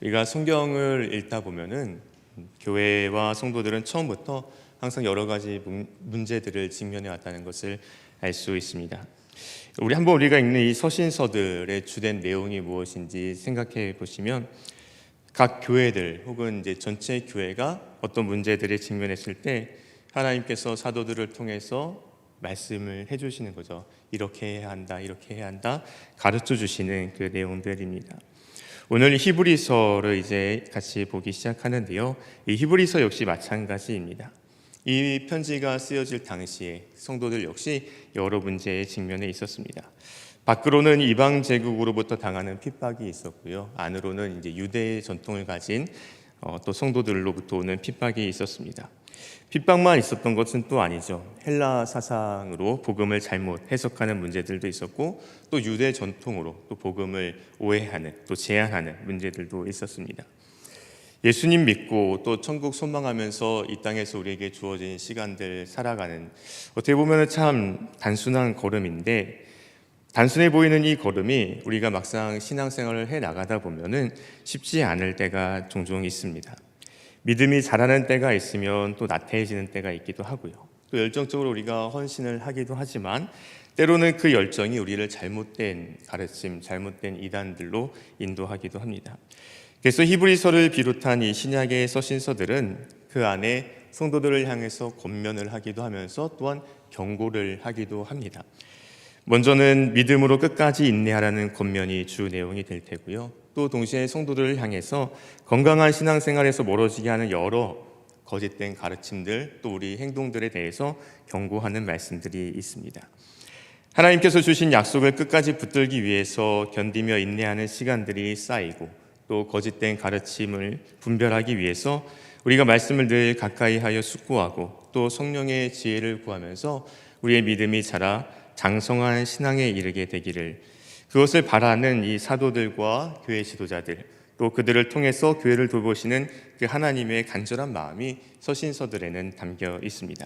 우리가 성경을 읽다 보면은 교회와 성도들은 처음부터 항상 여러 가지 문- 문제들을 직면해 왔다는 것을 알 수 있습니다. 우리 한번 우리가 읽는 이 서신서들의 주된 내용이 무엇인지 생각해 보시면 각 교회들 혹은 이제 전체 교회가 어떤 문제들에 직면했을 때 하나님께서 사도들을 통해서 말씀을 해주시는 거죠. 이렇게 해야 한다, 이렇게 해야 한다, 가르쳐 주시는 그 내용들입니다. 오늘 히브리서를 이제 같이 보기 시작하는데요. 이 히브리서 역시 마찬가지입니다. 이 편지가 쓰여질 당시에 성도들 역시 여러 문제에 직면해 있었습니다. 밖으로는 이방 제국으로부터 당하는 핍박이 있었고요. 안으로는 이제 유대의 전통을 가진 어, 또 성도들로부터 오는 핍박이 있었습니다. 핍박만 있었던 것은 또 아니죠. 헬라 사상으로 복음을 잘못 해석하는 문제들도 있었고 또 유대 전통으로 또 복음을 오해하는 또 제한하는 문제들도 있었습니다. 예수님 믿고 또 천국 소망하면서 이 땅에서 우리에게 주어진 시간들 살아가는 어떻게 보면 참 단순한 걸음인데 단순해 보이는 이 걸음이 우리가 막상 신앙생활을 해 나가다 보면은 쉽지 않을 때가 종종 있습니다. 믿음이 자라는 때가 있으면 또 나태해지는 때가 있기도 하고요. 또 열정적으로 우리가 헌신을 하기도 하지만 때로는 그 열정이 우리를 잘못된 가르침, 잘못된 이단들로 인도하기도 합니다. 그래서 히브리서를 비롯한 이 신약의 서신서들은 그 안에 성도들을 향해서 권면을 하기도 하면서 또한 경고를 하기도 합니다. 먼저는 믿음으로 끝까지 인내하라는 권면이 주 내용이 될 테고요. 또 동시에 성도들을 향해서 건강한 신앙생활에서 멀어지게 하는 여러 거짓된 가르침들 또 우리 행동들에 대해서 경고하는 말씀들이 있습니다. 하나님께서 주신 약속을 끝까지 붙들기 위해서 견디며 인내하는 시간들이 쌓이고 또 거짓된 가르침을 분별하기 위해서 우리가 말씀을 늘 가까이 하여 숙고하고 또 성령의 지혜를 구하면서 우리의 믿음이 자라 장성한 신앙에 이르게 되기를 그것을 바라는 이 사도들과 교회 지도자들 또 그들을 통해서 교회를 돌보시는 그 하나님의 간절한 마음이 서신서들에는 담겨 있습니다.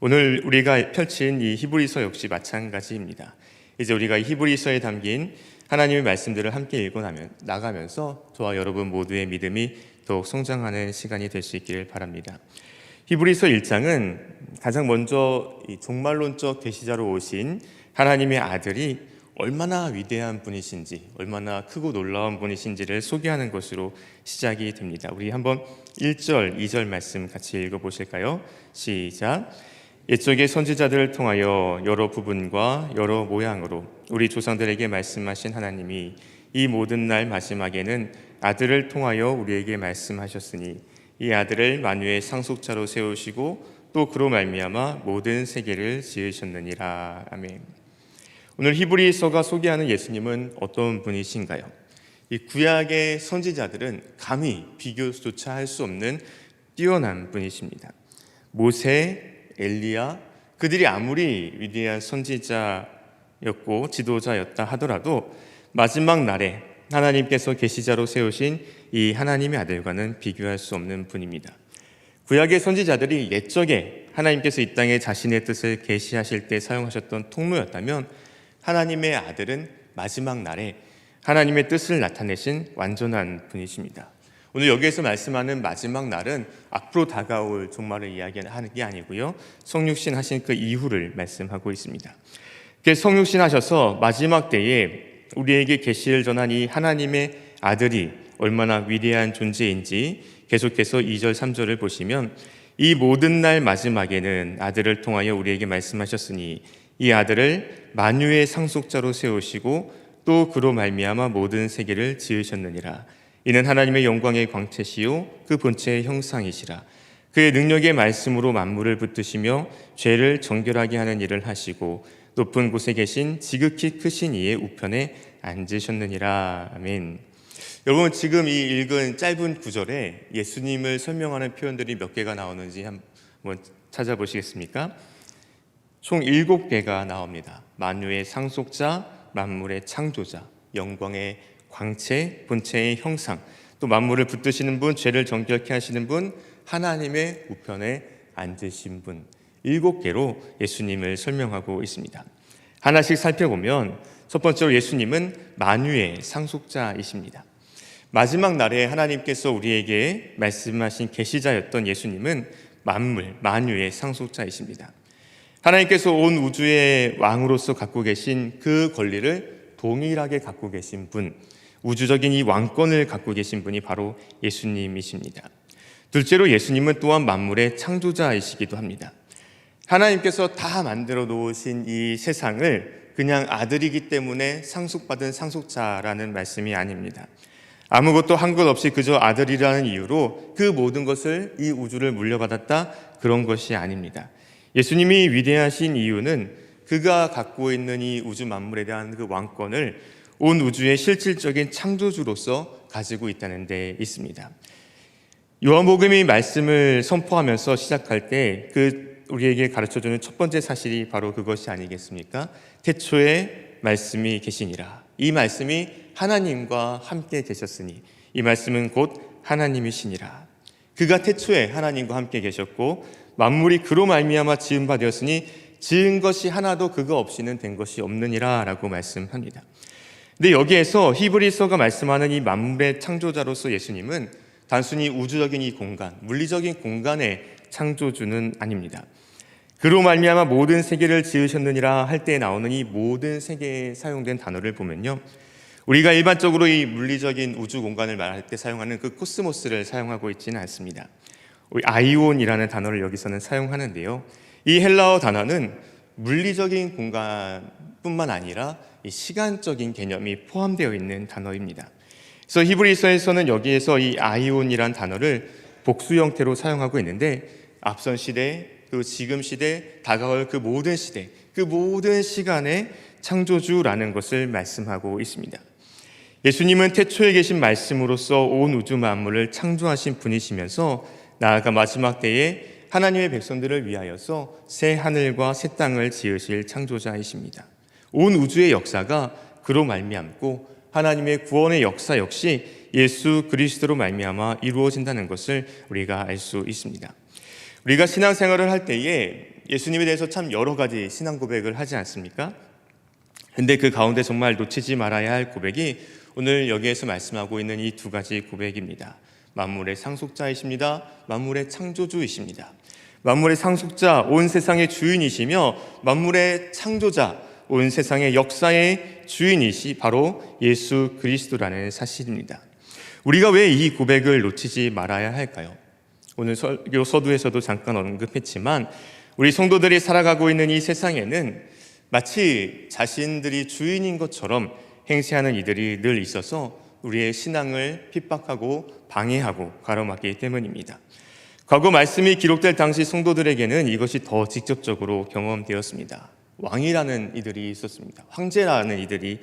오늘 우리가 펼친 이 히브리서 역시 마찬가지입니다. 이제 우리가 이 히브리서에 담긴 하나님의 말씀들을 함께 읽고 나가면서 저와 여러분 모두의 믿음이 더욱 성장하는 시간이 될 수 있기를 바랍니다. 히브리서 1장은 가장 먼저 이 종말론적 계시자로 오신 하나님의 아들이 얼마나 위대한 분이신지, 얼마나 크고 놀라운 분이신지를 소개하는 것으로 시작이 됩니다. 우리 한번 1절, 2절 말씀 같이 읽어 보실까요? 시작. 옛적의 선지자들을 통하여 여러 부분과 여러 모양으로 우리 조상들에게 말씀하신 하나님이 이 모든 날 마지막에는 아들을 통하여 우리에게 말씀하셨으니 이 아들을 만유의 상속자로 세우시고 또 그로 말미암아 모든 세계를 지으셨느니라 아멘. 오늘 히브리서가 소개하는 예수님은 어떤 분이신가요? 이 구약의 선지자들은 감히 비교조차 할 수 없는 뛰어난 분이십니다. 모세, 엘리야 그들이 아무리 위대한 선지자였고 지도자였다 하더라도 마지막 날에 하나님께서 계시자로 세우신 이 하나님의 아들과는 비교할 수 없는 분입니다. 구약의 선지자들이 옛적에 하나님께서 이 땅에 자신의 뜻을 계시하실 때 사용하셨던 통로였다면 하나님의 아들은 마지막 날에 하나님의 뜻을 나타내신 완전한 분이십니다. 오늘 여기에서 말씀하는 마지막 날은 앞으로 다가올 종말을 이야기하는 게 아니고요. 성육신 하신 그 이후를 말씀하고 있습니다. 성육신 하셔서 마지막 때에 우리에게 계시를 전한 이 하나님의 아들이 얼마나 위대한 존재인지 계속해서 2절 3절을 보시면 이 모든 날 마지막에는 아들을 통하여 우리에게 말씀하셨으니 이 아들을 만유의 상속자로 세우시고 또 그로 말미암아 모든 세계를 지으셨느니라 이는 하나님의 영광의 광채시요 그 본체의 형상이시라 그의 능력의 말씀으로 만물을 붙드시며 죄를 정결하게 하는 일을 하시고 높은 곳에 계신 지극히 크신 이의 우편에 앉으셨느니라 아멘. 여러분 지금 이 읽은 짧은 구절에 예수님을 설명하는 표현들이 몇 개가 나오는지 한번 찾아보시겠습니까? 총 일곱 개가 나옵니다. 만유의 상속자, 만물의 창조자, 영광의 광채, 본체의 형상, 또 만물을 붙드시는 분, 죄를 정결케 하시는 분, 하나님의 우편에 앉으신 분. 일곱 개로 예수님을 설명하고 있습니다. 하나씩 살펴보면 첫 번째로 예수님은 만유의 상속자이십니다. 마지막 날에 하나님께서 우리에게 말씀하신 계시자였던 예수님은 만물, 만유의 상속자이십니다. 하나님께서 온 우주의 왕으로서 갖고 계신 그 권리를 동일하게 갖고 계신 분, 우주적인 이 왕권을 갖고 계신 분이 바로 예수님이십니다. 둘째로 예수님은 또한 만물의 창조자이시기도 합니다. 하나님께서 다 만들어 놓으신 이 세상을 그냥 아들이기 때문에 상속받은 상속자라는 말씀이 아닙니다. 아무것도 한 것 없이 그저 아들이라는 이유로 그 모든 것을 이 우주를 물려받았다 그런 것이 아닙니다. 예수님이 위대하신 이유는 그가 갖고 있는 이 우주 만물에 대한 그 왕권을 온 우주의 실질적인 창조주로서 가지고 있다는 데 있습니다. 요한복음이 말씀을 선포하면서 시작할 때 그 우리에게 가르쳐 주는 첫 번째 사실이 바로 그것이 아니겠습니까? 태초에 말씀이 계시니라. 이 말씀이 하나님과 함께 계셨으니 이 말씀은 곧 하나님이시니라. 그가 태초에 하나님과 함께 계셨고 만물이 그로 말미암아 지은 바 되었으니 지은 것이 하나도 그거 없이는 된 것이 없느니라라고 말씀합니다. 근데 여기에서 히브리서가 말씀하는 이 만물의 창조자로서 예수님은 단순히 우주적인 이 공간, 물리적인 공간의 창조주는 아닙니다. 그로 말미암아 모든 세계를 지으셨느니라 할 때 나오는 이 모든 세계에 사용된 단어를 보면요. 우리가 일반적으로 이 물리적인 우주 공간을 말할 때 사용하는 그 코스모스를 사용하고 있지는 않습니다. 아이온이라는 단어를 여기서는 사용하는데요. 이 헬라어 단어는 물리적인 공간뿐만 아니라 시간적인 개념이 포함되어 있는 단어입니다. 그래서 히브리서에서는 여기에서 이 아이온이란 단어를 복수 형태로 사용하고 있는데 앞선 시대 그 지금 시대 다가올 그 모든 시대 그 모든 시간의 창조주라는 것을 말씀하고 있습니다. 예수님은 태초에 계신 말씀으로서 온 우주 만물을 창조하신 분이시면서 나아가 마지막 때에 하나님의 백성들을 위하여서 새 하늘과 새 땅을 지으실 창조자이십니다. 온 우주의 역사가 그로 말미암고 하나님의 구원의 역사 역시 예수 그리스도로 말미암아 이루어진다는 것을 우리가 알 수 있습니다. 우리가 신앙생활을 할 때에 예수님에 대해서 참 여러 가지 신앙 고백을 하지 않습니까? 근데 그 가운데 정말 놓치지 말아야 할 고백이 오늘 여기에서 말씀하고 있는 이 두 가지 고백입니다. 만물의 상속자이십니다. 만물의 창조주이십니다. 만물의 상속자, 온 세상의 주인이시며 만물의 창조자, 온 세상의 역사의 주인이시 바로 예수 그리스도라는 사실입니다. 우리가 왜 이 고백을 놓치지 말아야 할까요? 오늘 설교 서두에서도 잠깐 언급했지만 우리 성도들이 살아가고 있는 이 세상에는 마치 자신들이 주인인 것처럼 행세하는 이들이 늘 있어서 우리의 신앙을 핍박하고 방해하고 가로막기 때문입니다. 과거 말씀이 기록될 당시 성도들에게는 이것이 더 직접적으로 경험되었습니다. 왕이라는 이들이 있었습니다. 황제라는 이들이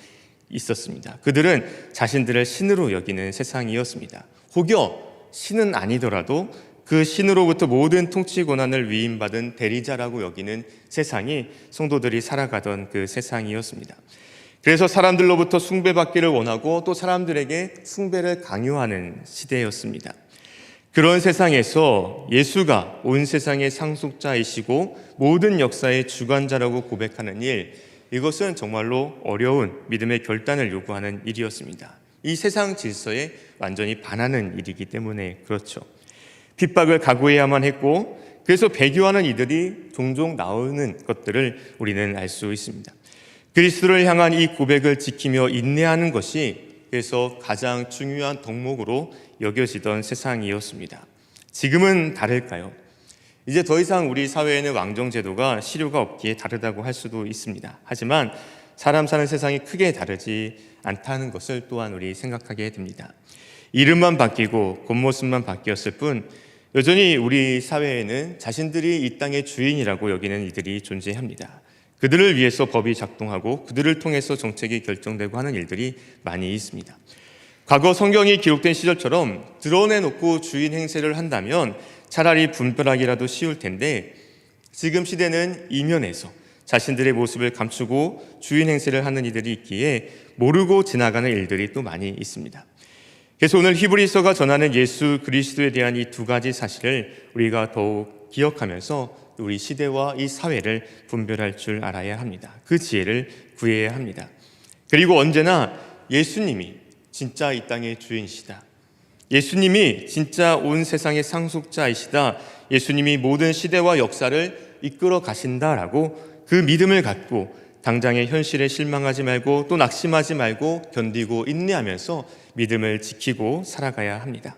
있었습니다. 그들은 자신들을 신으로 여기는 세상이었습니다. 혹여 신은 아니더라도 그 신으로부터 모든 통치 권한을 위임받은 대리자라고 여기는 세상이 성도들이 살아가던 그 세상이었습니다. 그래서 사람들로부터 숭배받기를 원하고 또 사람들에게 숭배를 강요하는 시대였습니다. 그런 세상에서 예수가 온 세상의 상속자이시고 모든 역사의 주관자라고 고백하는 일, 이것은 정말로 어려운 믿음의 결단을 요구하는 일이었습니다. 이 세상 질서에 완전히 반하는 일이기 때문에 그렇죠. 핍박을 각오해야만 했고, 그래서 배교하는 이들이 종종 나오는 것들을 우리는 알 수 있습니다. 그리스도를 향한 이 고백을 지키며 인내하는 것이 그래서 가장 중요한 덕목으로 여겨지던 세상이었습니다. 지금은 다를까요? 이제 더 이상 우리 사회에는 왕정제도가 실효가 없기에 다르다고 할 수도 있습니다. 하지만 사람 사는 세상이 크게 다르지 않다는 것을 또한 우리 생각하게 됩니다. 이름만 바뀌고 겉모습만 바뀌었을 뿐 여전히 우리 사회에는 자신들이 이 땅의 주인이라고 여기는 이들이 존재합니다. 그들을 위해서 법이 작동하고 그들을 통해서 정책이 결정되고 하는 일들이 많이 있습니다. 과거 성경이 기록된 시절처럼 드러내놓고 주인 행세를 한다면 차라리 분별하기라도 쉬울 텐데 지금 시대는 이면에서 자신들의 모습을 감추고 주인 행세를 하는 이들이 있기에 모르고 지나가는 일들이 또 많이 있습니다. 그래서 오늘 히브리서가 전하는 예수 그리스도에 대한 이 두 가지 사실을 우리가 더욱 기억하면서 우리 시대와 이 사회를 분별할 줄 알아야 합니다. 그 지혜를 구해야 합니다. 그리고 언제나 예수님이 진짜 이 땅의 주인이시다. 예수님이 진짜 온 세상의 상속자이시다. 예수님이 모든 시대와 역사를 이끌어 가신다라고 그 믿음을 갖고 당장의 현실에 실망하지 말고 또 낙심하지 말고 견디고 인내하면서 믿음을 지키고 살아가야 합니다.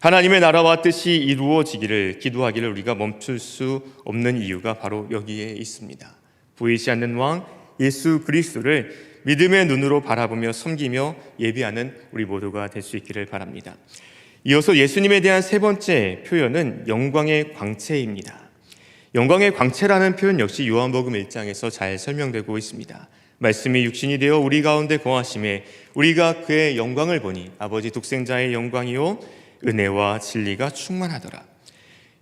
하나님의 나라와 뜻이 이루어지기를 기도하기를 우리가 멈출 수 없는 이유가 바로 여기에 있습니다. 보이지 않는 왕 예수 그리스도를 믿음의 눈으로 바라보며 섬기며 예비하는 우리 모두가 될 수 있기를 바랍니다. 이어서 예수님에 대한 세 번째 표현은 영광의 광채입니다. 영광의 광채라는 표현 역시 요한복음 1장에서 잘 설명되고 있습니다. 말씀이 육신이 되어 우리 가운데 거하심에 우리가 그의 영광을 보니 아버지 독생자의 영광이요 은혜와 진리가 충만하더라.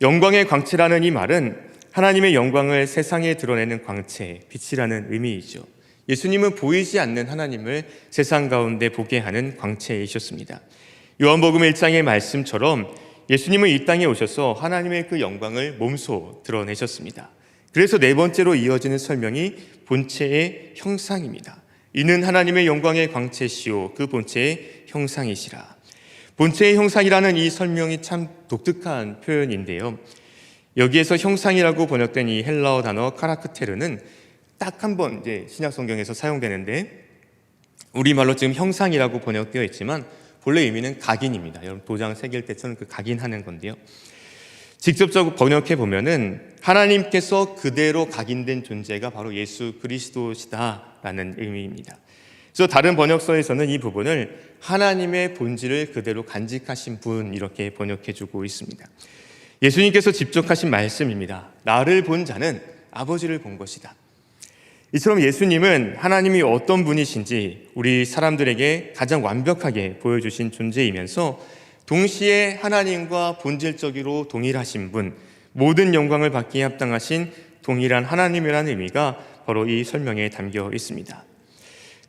영광의 광채라는 이 말은 하나님의 영광을 세상에 드러내는 광채, 빛이라는 의미이죠. 예수님은 보이지 않는 하나님을 세상 가운데 보게 하는 광채이셨습니다. 요한복음 1장의 말씀처럼 예수님은 이 땅에 오셔서 하나님의 그 영광을 몸소 드러내셨습니다. 그래서 네 번째로 이어지는 설명이 본체의 형상입니다. 이는 하나님의 영광의 광채시요 그 본체의 형상이시라. 본체의 형상이라는 이 설명이 참 독특한 표현인데요. 여기에서 형상이라고 번역된 이 헬라어 단어 카라크테르는 딱 한 번 이제 신약 성경에서 사용되는데 우리말로 지금 형상이라고 번역되어 있지만 본래 의미는 각인입니다. 여러분 도장 새길 때처럼 그 각인하는 건데요. 직접적으로 번역해 보면은 하나님께서 그대로 각인된 존재가 바로 예수 그리스도시다라는 의미입니다. 그래서 다른 번역서에서는 이 부분을 하나님의 본질을 그대로 간직하신 분 이렇게 번역해 주고 있습니다. 예수님께서 직접 하신 말씀입니다. 나를 본 자는 아버지를 본 것이다. 이처럼 예수님은 하나님이 어떤 분이신지 우리 사람들에게 가장 완벽하게 보여주신 존재이면서 동시에 하나님과 본질적으로 동일하신 분, 모든 영광을 받기에 합당하신 동일한 하나님이라는 의미가 바로 이 설명에 담겨 있습니다.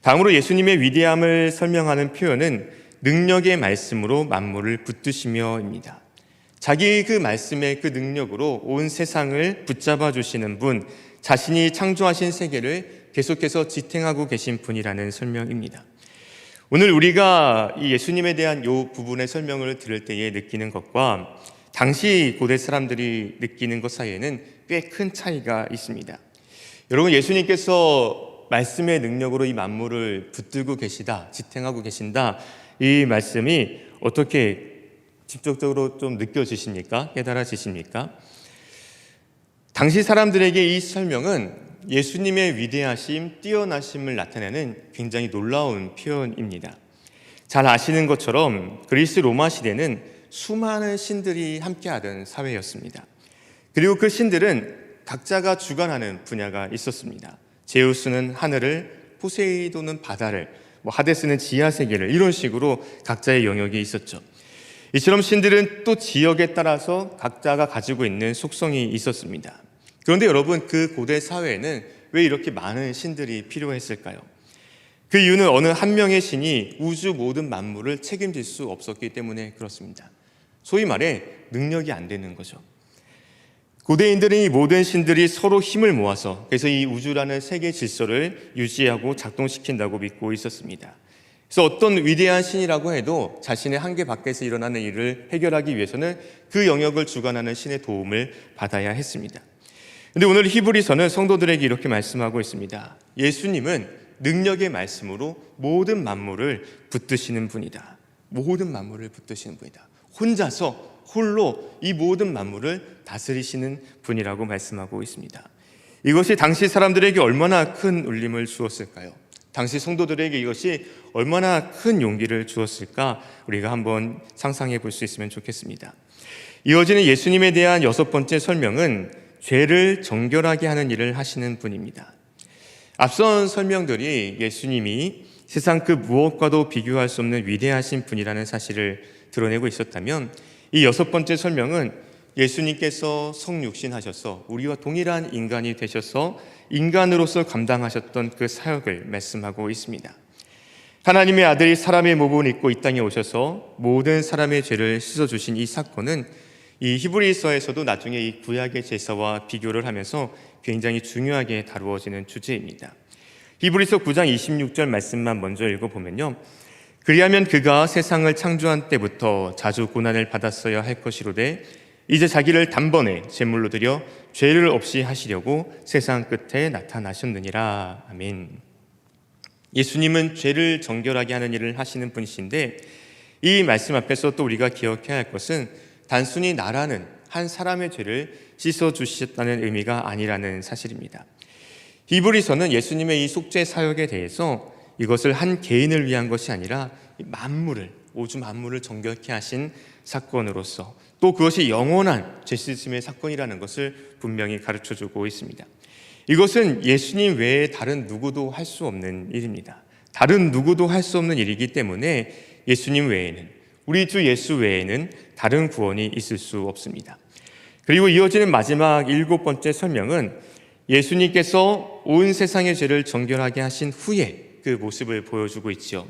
다음으로 예수님의 위대함을 설명하는 표현은 능력의 말씀으로 만물을 붙드시며입니다. 자기 그 말씀의 그 능력으로 온 세상을 붙잡아 주시는 분, 자신이 창조하신 세계를 계속해서 지탱하고 계신 분이라는 설명입니다. 오늘 우리가 이 예수님에 대한 이 부분의 설명을 들을 때에 느끼는 것과 당시 고대 사람들이 느끼는 것 사이에는 꽤 큰 차이가 있습니다. 여러분 예수님께서 말씀의 능력으로 이 만물을 붙들고 계시다, 지탱하고 계신다. 이 말씀이 어떻게 직접적으로 좀 느껴지십니까? 깨달아지십니까? 당시 사람들에게 이 설명은 예수님의 위대하심, 뛰어나심을 나타내는 굉장히 놀라운 표현입니다. 잘 아시는 것처럼 그리스 로마 시대는 수많은 신들이 함께하던 사회였습니다. 그리고 그 신들은 각자가 주관하는 분야가 있었습니다. 제우스는 하늘을, 포세이돈은 바다를, 뭐 하데스는 지하 세계를 이런 식으로 각자의 영역이 있었죠. 이처럼 신들은 또 지역에 따라서 각자가 가지고 있는 속성이 있었습니다. 그런데 여러분 그 고대 사회에는 왜 이렇게 많은 신들이 필요했을까요? 그 이유는 어느 한 명의 신이 우주 모든 만물을 책임질 수 없었기 때문에 그렇습니다. 소위 말해 능력이 안 되는 거죠. 고대인들은 이 모든 신들이 서로 힘을 모아서 그래서 이 우주라는 세계 질서를 유지하고 작동시킨다고 믿고 있었습니다. 그래서 어떤 위대한 신이라고 해도 자신의 한계 밖에서 일어나는 일을 해결하기 위해서는 그 영역을 주관하는 신의 도움을 받아야 했습니다. 근데 오늘 히브리서는 성도들에게 이렇게 말씀하고 있습니다. 예수님은 능력의 말씀으로 모든 만물을 붙드시는 분이다. 모든 만물을 붙드시는 분이다. 혼자서 홀로 이 모든 만물을 다스리시는 분이라고 말씀하고 있습니다. 이것이 당시 사람들에게 얼마나 큰 울림을 주었을까요? 당시 성도들에게 이것이 얼마나 큰 용기를 주었을까 우리가 한번 상상해 볼 수 있으면 좋겠습니다. 이어지는 예수님에 대한 여섯 번째 설명은 죄를 정결하게 하는 일을 하시는 분입니다. 앞선 설명들이 예수님이 세상 그 무엇과도 비교할 수 없는 위대하신 분이라는 사실을 드러내고 있었다면 이 여섯 번째 설명은 예수님께서 성육신하셔서 우리와 동일한 인간이 되셔서 인간으로서 감당하셨던 그 사역을 말씀하고 있습니다. 하나님의 아들이 사람의 몸을 입고 이 땅에 오셔서 모든 사람의 죄를 씻어주신 이 사건은 이 히브리서에서도 나중에 이 구약의 제사와 비교를 하면서 굉장히 중요하게 다루어지는 주제입니다. 히브리서 9장 26절 말씀만 먼저 읽어보면요. 그리하면 그가 세상을 창조한 때부터 자주 고난을 받았어야 할 것이로되 이제 자기를 단번에 제물로 드려 죄를 없이 하시려고 세상 끝에 나타나셨느니라. 아멘. 예수님은 죄를 정결하게 하는 일을 하시는 분이신데 이 말씀 앞에서 또 우리가 기억해야 할 것은 단순히 나라는 한 사람의 죄를 씻어 주셨다는 의미가 아니라는 사실입니다. 히브리서는 예수님의 이 속죄 사역에 대해서 이것을 한 개인을 위한 것이 아니라 만물을 오주 만물을 정결케 하신 사건으로서 또 그것이 영원한 죄씻음의 사건이라는 것을 분명히 가르쳐 주고 있습니다. 이것은 예수님 외에 다른 누구도 할 수 없는 일입니다. 다른 누구도 할 수 없는 일이기 때문에 예수님 외에는 우리 주 예수 외에는 다른 구원이 있을 수 없습니다. 그리고 이어지는 마지막 일곱 번째 설명은 예수님께서 온 세상의 죄를 정결하게 하신 후에 그 모습을 보여주고 있지요.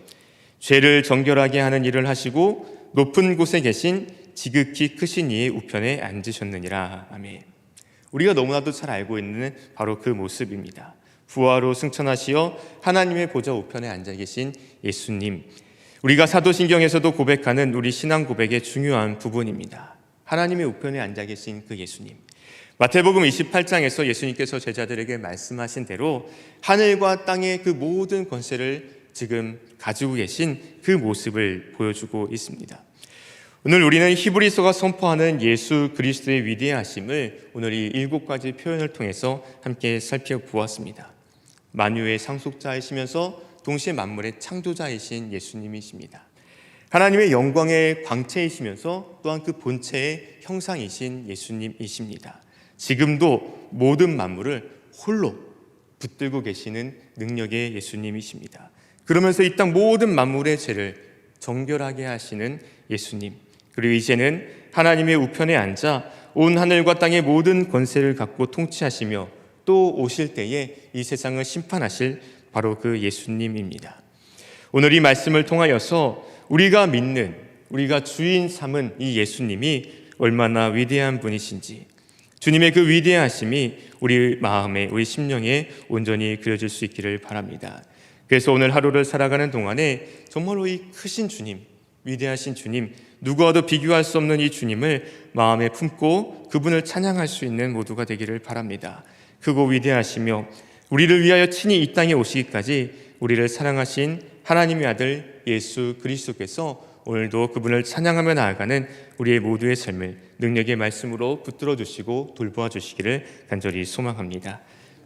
죄를 정결하게 하는 일을 하시고 높은 곳에 계신 지극히 크신 이의 우편에 앉으셨느니라. 아멘. 우리가 너무나도 잘 알고 있는 바로 그 모습입니다. 부하로 승천하시어 하나님의 보좌 우편에 앉아 계신 예수님. 우리가 사도신경에서도 고백하는 우리 신앙 고백의 중요한 부분입니다. 하나님의 우편에 앉아 계신 그 예수님. 마태복음 28장에서 예수님께서 제자들에게 말씀하신 대로 하늘과 땅의 그 모든 권세를 지금 가지고 계신 그 모습을 보여주고 있습니다. 오늘 우리는 히브리서가 선포하는 예수 그리스도의 위대하심을 오늘 이 일곱 가지 표현을 통해서 함께 살펴보았습니다. 만유의 상속자이시면서 동시에 만물의 창조자이신 예수님이십니다. 하나님의 영광의 광채이시면서 또한 그 본체의 형상이신 예수님이십니다. 지금도 모든 만물을 홀로 붙들고 계시는 능력의 예수님이십니다. 그러면서 이 땅 모든 만물의 죄를 정결하게 하시는 예수님. 그리고 이제는 하나님의 우편에 앉아 온 하늘과 땅의 모든 권세를 갖고 통치하시며 또 오실 때에 이 세상을 심판하실 바로 그 예수님입니다. 오늘 이 말씀을 통하여서 우리가 믿는 우리가 주인 삼은 이 예수님이 얼마나 위대한 분이신지 주님의 그 위대하심이 우리 마음에 우리 심령에 온전히 그려질 수 있기를 바랍니다. 그래서 오늘 하루를 살아가는 동안에 정말로 이 크신 주님, 위대하신 주님, 누구와도 비교할 수 없는 이 주님을 마음에 품고 그분을 찬양할 수 있는 모두가 되기를 바랍니다. 크고 위대하시며 우리를 위하여 친히 이 땅에 오시기까지 우리를 사랑하신 하나님의 아들 예수 그리스도께서 오늘도 그분을 찬양하며 나아가는 우리의 모두의 삶을 능력의 말씀으로 붙들어 주시고 돌보아 주시기를 간절히 소망합니다.